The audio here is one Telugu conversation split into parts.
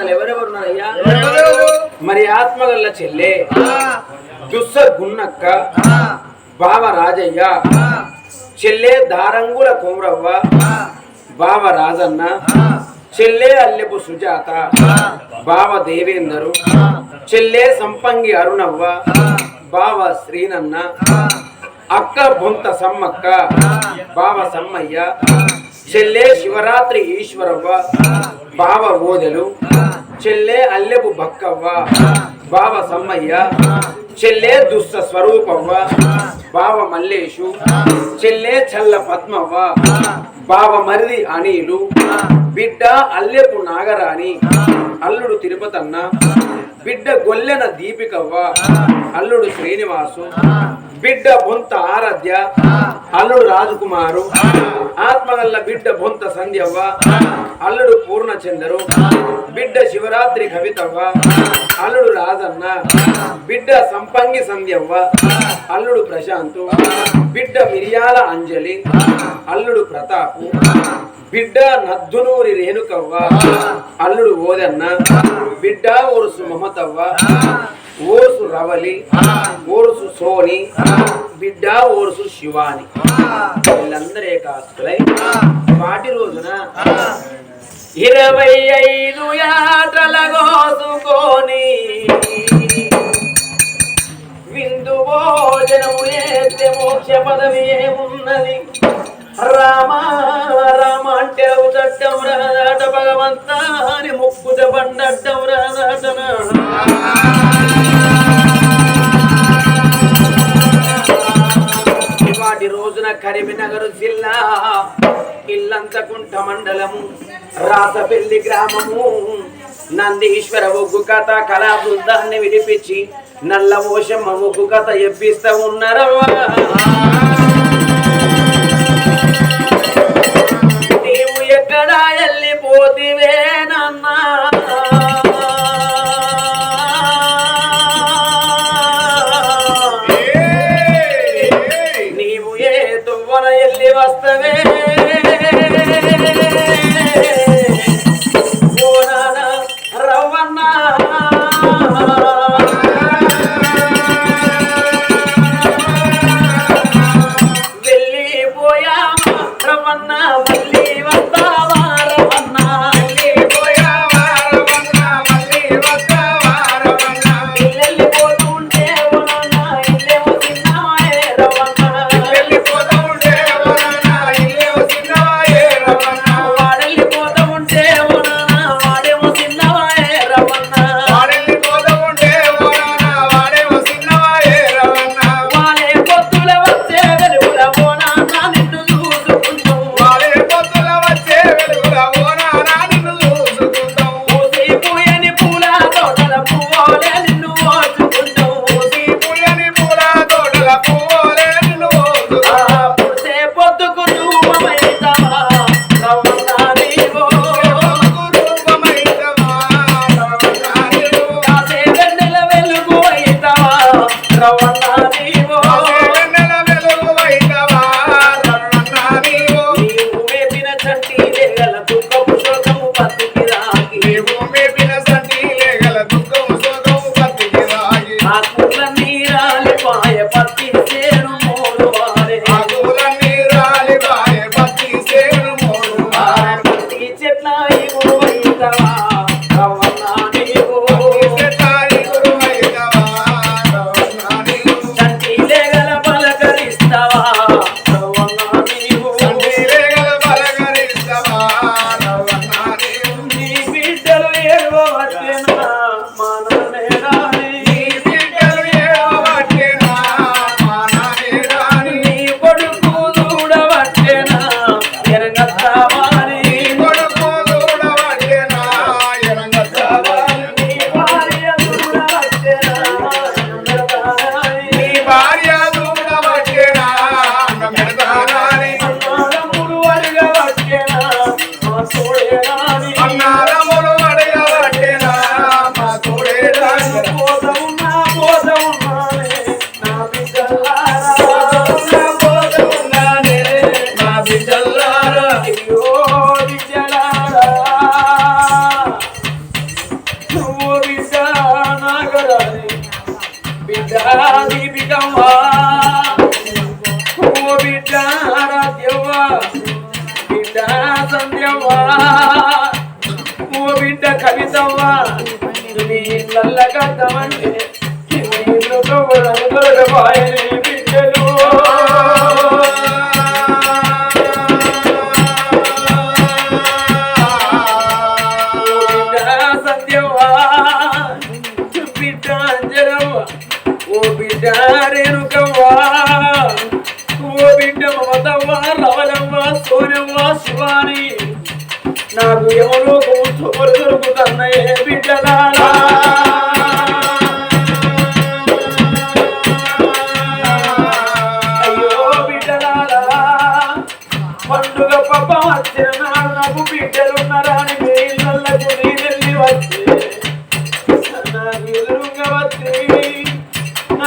దాతలు ఎవరెవరున్నారయ్యా మరి ఆత్మగల్ల చెల్లె దుస్స గున్నక్క బావ రాజయ్య చెల్లె దారంగుల కుమరవ్వ బావ రాజన్న చెల్లె అల్లెపు సుజాత బావ దేవేందరు చెల్లె సంపంగి అరుణవ్వ బావ శ్రీనన్న అక్క బొంత సమ్మక్క బావ సమ్మయ్య చెల్లె శివరాత్రి ఈశ్వరవ్వ బావ ఓదెలు చెల్లె అల్లెపు బక్కవ్వ. బావ సమ్మయ్య. చెల్లె దుష్ట స్వరూపవ్వ. బావ మల్లేషు. చెల్లె చల్ల పద్మవ్వ. బావ మరిది అనిలు. బిడ్డ అల్లెపు నాగరాణి. అల్లుడు తిరుపతన్న. బిడ్డ గొల్లెన దీపికవ్వ. అల్లుడు శ్రీనివాసు. బిడ్డ బొంత ఆరాధ్య. అల్లుడు రాజకుమారు ఆత్మగల్ల బిడ్డ బొంత సంధ్యవ్వ అల్లుడు పూర్ణచందరు బిడ్డ శివరాత్రి కవితవ్వ అల్లుడు రాజన్న బిడ్డ సంపంగి సంధ్యవ్వ అల్లుడు ప్రశాంతు బిడ్డ మిరియాల అంజలి అల్లుడు ప్రతాపు బిడ్డ నద్దునూరి రేణుకవ్వ అల్లుడు ఓదన్న బిడ్డ ఓరుసు మమతవ్వ ఓరుసు రవలి ఓరుసు సోని బిడ్డ ఓరుసు శివాని. వీళ్ళందరూ ఏకాస్తులై వాటి రోజున ఇరవై ఐదు యాటల కోసుకొని విందు భోజనము ఏతే మోక్ష పదవి ఏమున్నది? రామ రామ అంటే చట్టం రాదాట భగవంత అని ముక్కుత పండట్టం రాదాటన వాటి రోజున కరీంనగర్ జిల్లా ఇల్లంతకుంట మండలము రాసపల్లి గ్రామము. నందీశ్వర ఒగ్గు కథ కళా బృందాన్ని విడిపించి నల్ల ఓషమ్మ ఒగ్గు కథ ఎప్పిస్తా ఉన్నారవ్వా.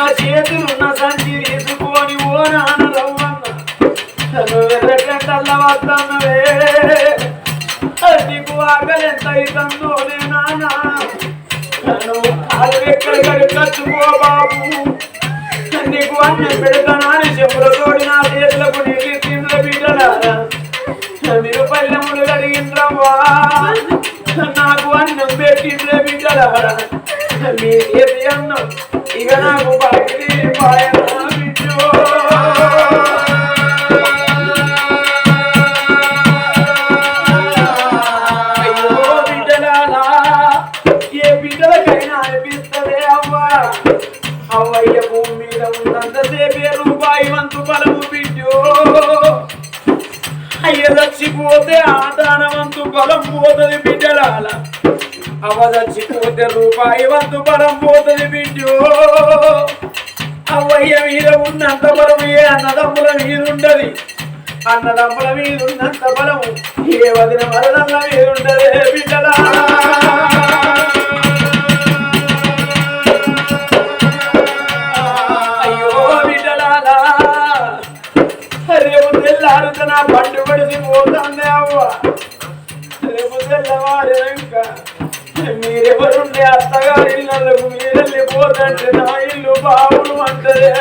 నా చేతులు నా సంచి తీసుకొని ఓ నాన్న రవ్వన్న. నన్ను ఎర్రగంటల్ల వద్దన్నవే. నీకు ఆకలి ఎంత అవుతుందో నే నాన్న. నన్ను అది ఎక్కడ కడుక్కచ్చుకో బాబు. నీకు అన్నం పెడతానని చెప్పులతోడి నా చేతులకు నీళ్ళు తిండ్ల బిడ్డలారా. మీరు పల్లెములు కడిగిండ్రవ్వా. నాకు అన్నం పెట్టిండ్రే బిడ్డలారా మీ చేతి అన్నం ఇక నాకు పగిలి పాయనా అయ్య చచ్చిపోతే ఆ దానవంతు బలం పోతుంది బిడ్డలాల అవ్వ రూపాయి వంతు బలం పోతుంది బిడ్డో. అవ్వయ్య మీద ఉన్నంత బలం ఏ అన్నదమ్ముల మీద ఉండదు. అన్నదమ్ముల మీద ఉన్నంత బలం ఏ వదిన వరదమ్మ మీద బిడ్డలా. అయ్యో బిడ్డలారా రేపు తెల్లారుతున్నా నా పండు పడిసి పోతాందే అవ్వ. రేపు ఇంకా మీరెవరుండే అత్తగారి ఇళ్ళకు మీరెళ్ళి పోతంటే నా ఇల్లు బావులు అంటదే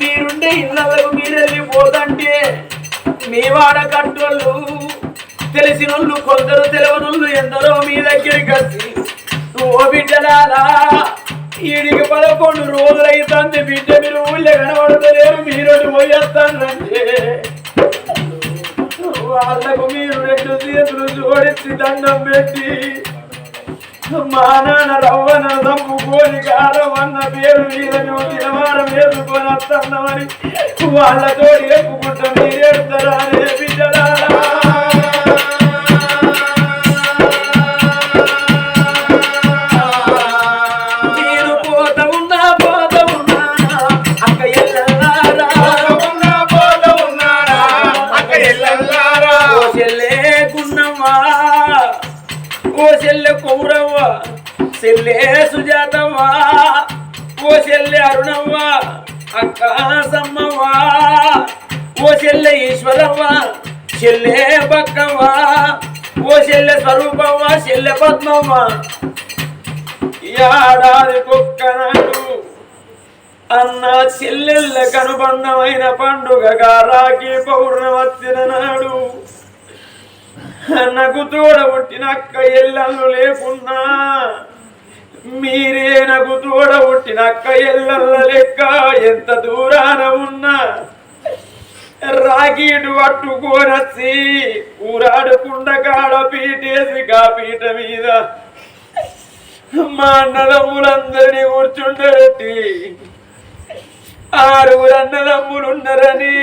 మీరుండే ఇళ్ళకు మీరెళ్ళి పోతంటే మీ వాడ కట్టోళ్ళు తెలిసినోళ్ళు కొందరు తెలవనోళ్ళు ఎందరో మీ దగ్గరికి కలిసి ఓ బిడ్డలారా ఈడికి పదకొండు రోజులైతుంది బిడ్డ మీరు ఊళ్ళో కనబడతలేరు. మీరు పోయేస్తానంటే వాళ్ళకు మీరు రెండు చేతులు జోడించి దండం పెట్టి మా నాన్న రవ్వన దమ్ముకొని కారవన్న పేరు మీద నువ్వు తినవారం వేసుకొని వస్తున్నామని వాళ్ళతో ఎక్కుకుంటా మీరేడతారా అనే బిడ్డలారా? చెల్లే సుజాతవ్వ ఓ చెల్లె అరుణవ్వ అక్క సమ్మవ్వ ఓ చెల్లె ఈశ్వరవ్వ చెల్లే బక్కవ్వ ఓ చెల్లె స్వరూపమ్మ చెల్లె పద్మవ్వ ఏడాది కుక్కనాడు అన్న చెల్లెళ్ళ కనుబంధమైన పండుగగా రాఖీ పౌర్ణమత్తిన నాడు నాకు తోడ పుట్టిన అక్క ఎల్లలు లేకున్నా. మీరే నాకు తోడ పుట్టిన అక్క ఎల్లల లెక్క ఎంత దూరాన ఉన్నా. రాగీడు పట్టుకోనొచ్చి ఊరాడకుండా కాడ పీటేసి కా పీట మీద. మా అన్నదమ్ములందరినీ కూర్చుండబెట్టి ఆరుగురు అన్నదమ్ములు ఉన్నారని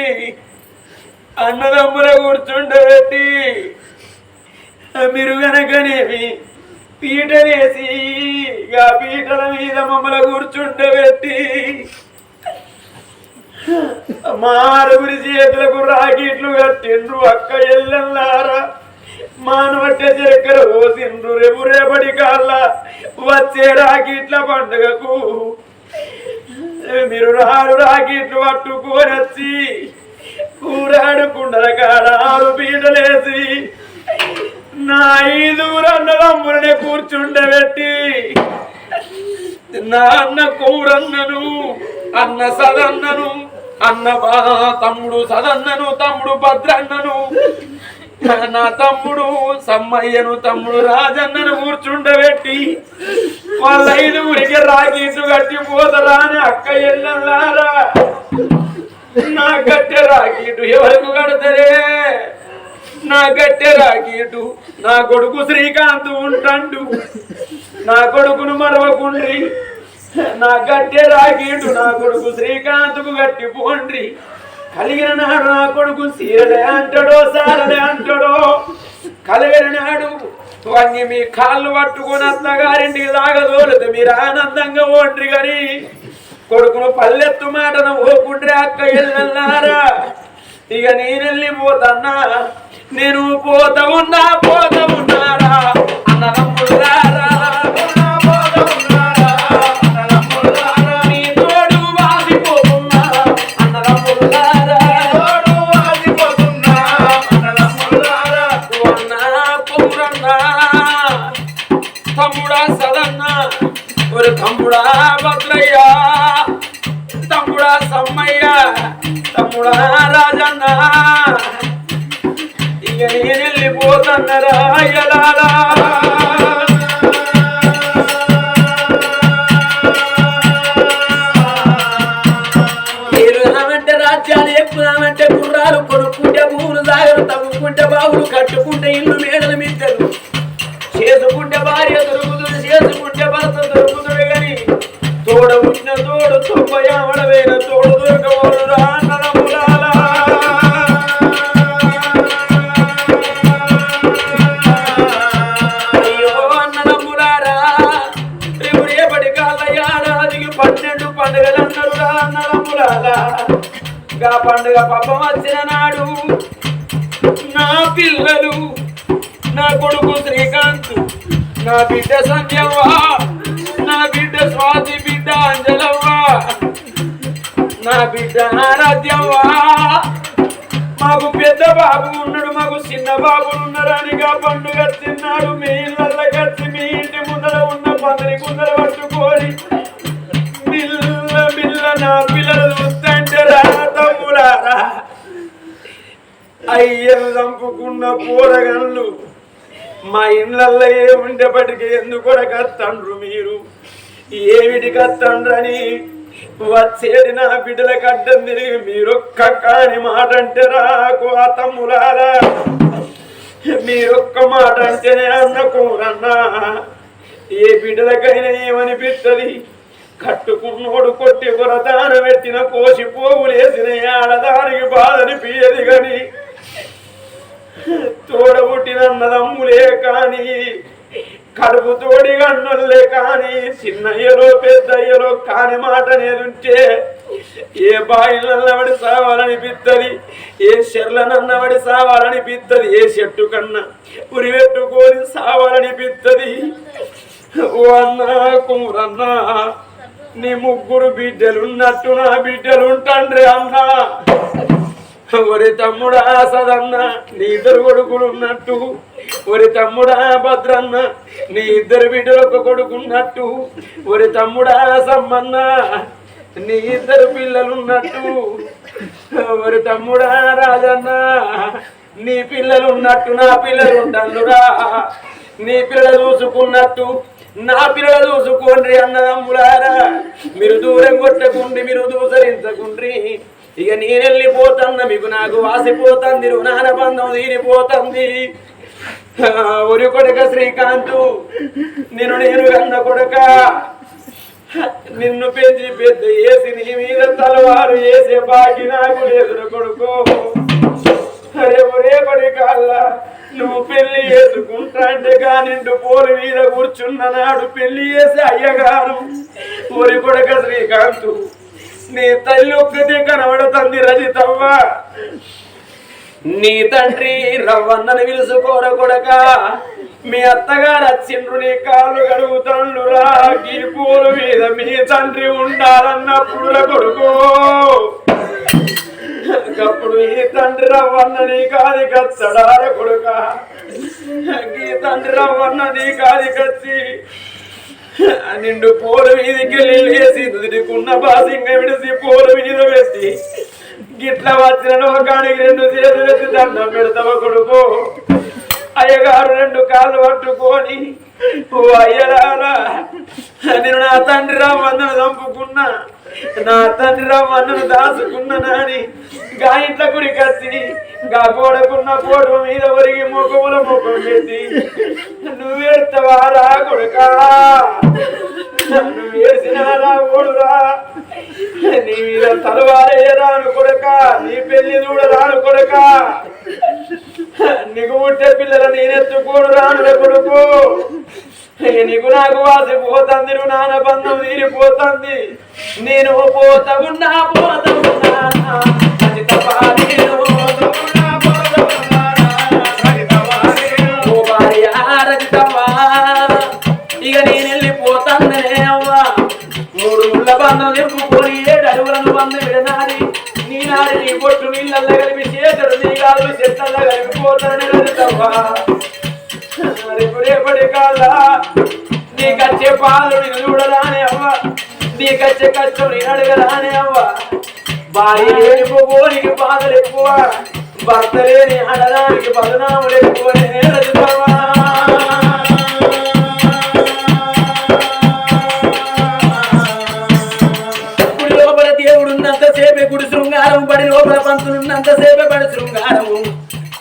అన్నదమ్ముల కూర్చుండబెట్టి మీరు గనకనేవి పీటలేసి ఆ పీటల మీద మమ్మల్ని కూర్చుండబెట్టి మా ఆరుగురి చేతులకు రాకెట్లు కట్టిండ్రు అక్క ఎల్లన్నారా మానవట్టే చక్కెర పోసిండ్రు రేపు రేపటి కాళ్ళ వచ్చే రాకెట్ల పండుగకు. మీరు రాడు రాకెట్లు పట్టుకొని వచ్చి కూరాడు కుండల కాడ ఆరు పీటలేసి నా ఐదుగురు అన్నదమ్ములనే కూర్చుండబెట్టి నా అన్న కౌరన్నను అన్న సదన్నను అన్న తమ్ముడు సదన్నను తమ్ముడు భద్రన్నను నా తమ్ముడు సమ్మయ్యను తమ్ముడు రాజన్నను కూర్చుండబెట్టి వాళ్ళ ఐదుగురికి రాగీసు కట్టి పోతరా అని అక్క ఎల్లారా నా కట్టె రాగీటు ఎవరికి కడతరే? నా గట్టె రాకీటు నా కొడుకు శ్రీకాంత్ ఉంటాడు. నా కొడుకును మరవకుండ్రి నా గట్టె రాకీటు నా కొడుకు శ్రీకాంత్కు గట్టి పోండ్రి. కలిగిన నాడు నా కొడుకు సీరలే అంటాడో సారలే అంటాడో. కలిగిన నాడు వంగి మీ కాళ్ళు పట్టుకుని అత్తగారింటికి లాగదోలదు మీరు ఆనందంగా ఓండ్రి గని. కొడుకును పల్లెత్తు మాటను ఓకుండ్రి అక్క ఎల్లన్నారా ఇక నేనెళ్ళిపోతన్నా. నేను పోత ఉన్నా పోత ఉన్నారా? అన్నదమ్ములారా పోత తవ్వుకుంటే బావులు కట్టుకుంటే ఇల్లు మేడలు మిద్దరు చేసుకుంటే భార్య దొరుకుతుంది చేసుకుంటే భర్త దొరుకుతుంది కానీ తోడ ఉన్న తోడు తొంభై గా వచ్చిన నాడు నా పిల్లలు నా కొడుకు శ్రీకాంత్ నా బిడ్డ సంధ్యవ్వ నా బిడ్డ స్వాతి బిడ్డ అంజలవ్వ నా బిడ్డ ఆరాధ్యవ్వ మాకు పెద్ద బాబు ఉన్నాడు మాకు చిన్న బాబులు ఉన్నారని పండుగ తిన్నాడు మీ అయ్యను చంపుకున్న పూరగన్లు మా ఇళ్ళల్లో ఏముండేపటికి ఎందుకు కత్తండ్రు మీరు? ఏమిటి కత్తండ్రని? వచ్చేది నా బిడ్డల కడ్డం తిరిగి మీరొక్క కాని మాట అంటే రాకు ఆ తమ్ములారా. మీరొక్క మాట అంటేనే అన్న కూరన్నా. ఏ బిడ్డలకైనా ఏమనిపిస్తుంది కట్టుకున్నోడు కొట్టి కొరదాన పెట్టిన కోసి పోగులేసిన ఆడదానికి బాధనిపించదు తోడబుట్టిన అన్నదమ్ములే కాని కడుపు తోడి గన్నులే కాని చిన్నయ్యలో పెద్దయ్యలో కాని మాట నేదుంటే ఏ ఏ సావాలని సావాలనిపిత్తది ఏ చెర్లనన్నబడి సావాలనిపిత్తది ఏ చెట్టు కన్నా ఉరి పెట్టుకొని సావాలనిపిత్తది. ఓ అన్నా కుమరన్నా నీ ముగ్గురు బిడ్డలున్నట్టు నా బిడ్డలుంటండ్రి అన్నా. ఒరి తమ్ముడా సదన్న నీ ఇద్దరు కొడుకులు ఉన్నట్టు. ఒరి తమ్ముడా భద్రన్న నీ ఇద్దరు బిడ్డలు ఒక కొడుకున్నట్టు ఒరి తమ్ముడా సమ్మన్న నీ ఇద్దరు పిల్లలున్నట్టు ఒరి తమ్ముడా రాజన్న నీ పిల్లలు ఉన్నట్టు నా పిల్లలు ఉంటానురా నీ పిల్లలు చూసుకున్నట్టు నా పిల్లలు చూసుకోండి అన్నదమ్ములారా మీరు దూరం కొట్టకుండి మీరు దూసరించకుండ్రి. ఇక నేను వెళ్ళిపోతున్నా మీకు నాకు వాసిపోతుంది రుణాన బంధం తీరిపోతుంది. ఒరి కొడుక శ్రీకాంతు నేను నేను కన్న కొడుక. నిన్ను పెంచి పెద్ద ఏసి నీ మీద తలవారు వేసే బాకి నాకు లేదు కొడుకో. అరే ఒరే పడి కాళ్ళ నువ్వు పెళ్ళి చేసుకుంటా అంటే కానిండు పోలు మీద కూర్చున్న నాడు పెళ్ళి చేసే అయ్యగారు ఒరి కొడక శ్రీకాంతు. నీ తల్లి ఒక్కతే కనబడుతుంది రజితమ్మ. నీ తండ్రి రవ్వన్నను పిలుచుకోర కొడక మీ అత్తగారు వచ్చిండ్రు నీ కాళ్ళు గడుగుతాండ్రు రా. ఈ మీద మీ తండ్రి ఉండాలన్నప్పుడు కొడుకు. అప్పుడు ఈ తండ్రి రవ్వన్న నీ కాది కచ్చడార కొడుక. ఈ తండ్రి రవ్వన్న నీ కాది కచ్చి నిండు పూల వీధికి లేసి నుదిరికున్న బాసింగ విడిసి పూల మీద వేసి గిట్ల వచ్చిన ఒక కాడికి రెండు చేతులు ఎత్తి దండం పెడతావు కొడుకు. అయ్యగారు రెండు కాళ్ళు పట్టుకొని ఓ అయ్యరారా నేను నా తండ్రి రామన్నను చంపుకున్నా. నా తండ్రి రామన్నను దాచుకున్నా నాని. గా ఇంట్లో గురి కత్తి గా గోడకున్న పోటు మీద ఒరిగి ముఖముల ముఖం పెట్టి నువ్వేడతావారా కొడుకా? నువ్వు ఏడ్చినారా ఓడురా? నీ మీద తలవారేయరాను కొడక నీ పెళ్ళి చూడరాను కొడక? నీకు పుట్టే పిల్లలు నేనెత్తుకోడు రాను కొడుకు. నీకు నాకు వాసి పోతుంది నువ్వు నాన్న బంధం తీరిపోతుంది. నేను పోతా ఉన్నా పోతా ఉన్నా ఇక నేను వెళ్ళిపోతానే అవ్వా. మూడు ముళ్ళ బంధం నింపుకొని ఏడు అడుగులను బంధం విడనాడి నాడి నీ బొట్టు నీళ్ళల్లో కలిపి చేతుడు నీ కాలు చెత్తల్లో కలిపిపోతాడు రజితవ్వా రేపు రేపటి కాదా నీకచ్చే పాలు నేను చూడరానే అవ్వ. నీకచ్చే కష్టం నేను అడగరానే అవ్వ. భార్య లేనిపోనికి బాధలు ఎక్కువ. భర్త లేని అడడానికి బదనాములు ఎక్కువనే రజుతావా శృంగారం పడి లోపల పంతులున్నంత సేపే బడి శృంగారము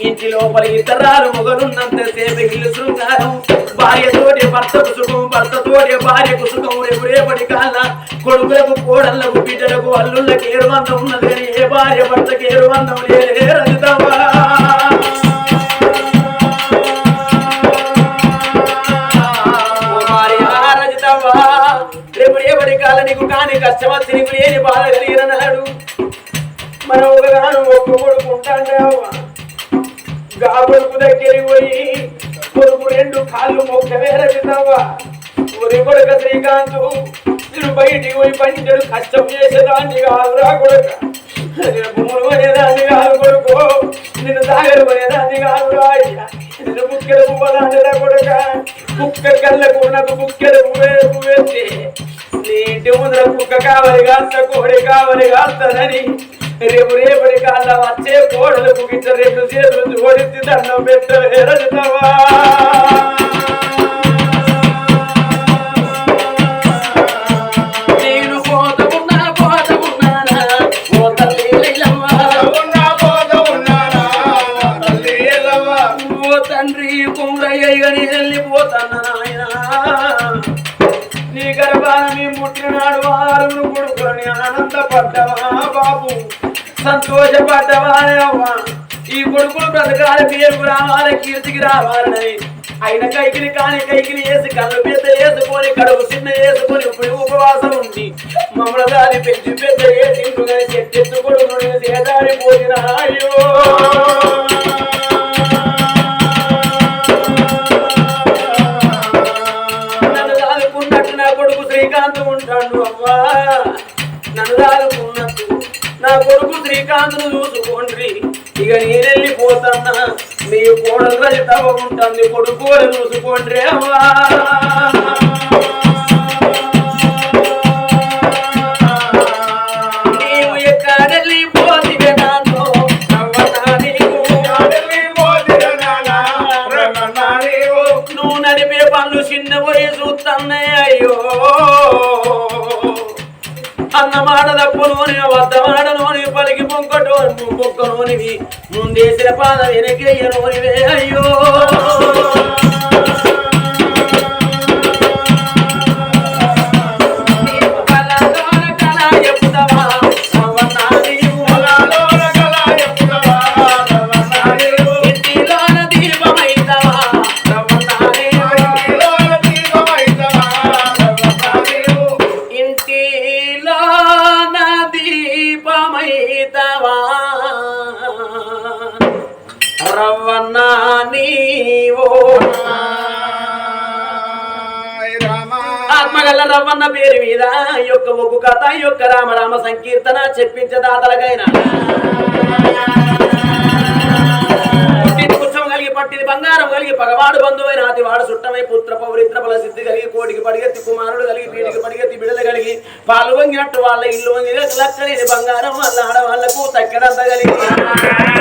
ఇంటి లోపల ఇతరాలు మొగలున్నంత సేపే ఇల్లు శృంగారం. భార్యతోటి భర్తకు సుఖం భర్తతోటి భార్యకు సుఖం రేపు రేపటి కాల కొడుకులకు కోడళ్ళకు బిడ్డలకు అల్లుళ్ళకి ఏరు బంధం ఉన్నది ఏ భార్య భర్తకి ఏరు బంధం లేదే రజితవ్వా కష్టం చేసేదాన్ని కాదురా కొడుక. నేను భూములు పోయేదాన్ని కాదు కొడుకు. నేను దాగలు పోయేదాన్ని కాదురా అయ్యా. నిన్ను బుక్కెలు పువ్వదానిరా కొడుక. కుక్క కళ్ళకు నాకు బుక్కెలు పువ్వే పువ్వేసి నీ ఇంటి ముందర కుక్క కావాలి కాస్త కోడి కావాలి కాస్తదని రేపు రేపటి కాళ్ళ వచ్చే కోడలు కుగించ రేపు చేతులు జోడించి దండం పెట్టవే ఇక నేను వెళ్ళిపోతాను నాయన? నీ గర్భాన మీ పుట్టినాడు వారు కొడుకుని ఆనందపడ్డవా బాబు? సంతోషపడ్డవా అవ్వా? ఈ కొడుకులు బ్రతకాల పేరుకు రావాలి కీర్తికి రావాలని. అయిన కైకిని కాని కైకిని వేసి కళ్ళు పెద్ద వేసుకొని కడుపు చిన్న వేసుకొని ఇప్పుడు ఉపవాసం ఉంది. మమ్మల దాని పెంచి పెద్ద వేసి కానీ చెట్టెత్తు కొడుకుని సేదాడిపోయిన అయ్యో అవ్వా. నన్ను నా కొడుకు శ్రీకాంత్ను చూసుకోండి ఇక నేనెళ్ళిపోతానా? మీ కోడలు రజితవ ఉంటుంది కొడుకు చూసుకోండి అవ్వా. ముందేసిన పాద వెనకేయలోనివే అయ్యో. ఆత్మగల్ల రవ్వన్న పేరు మీద ఈ యొక్క ఒగ్గు కథ యొక్క రామరామ సంకీర్తన చెప్పించే దాతలకైనా పుట్టిన కలిగి పట్టిది బంగారం కలిగి పగవాడు బంధువైన అతివాడు సుట్టమై పుత్ర పౌరిత్ర బల సిద్ధి కలిగి కోటికి పడిగెత్తి కుమారుడు కలిగి పీడికి పడిగెత్తి బిడలు కలిగి పాలు వంగినట్టు వాళ్ళ ఇల్లు వంగి లక్కలేని బంగారం వాళ్ళ ఆడవాళ్ళకు తక్కెడంత కలిగి.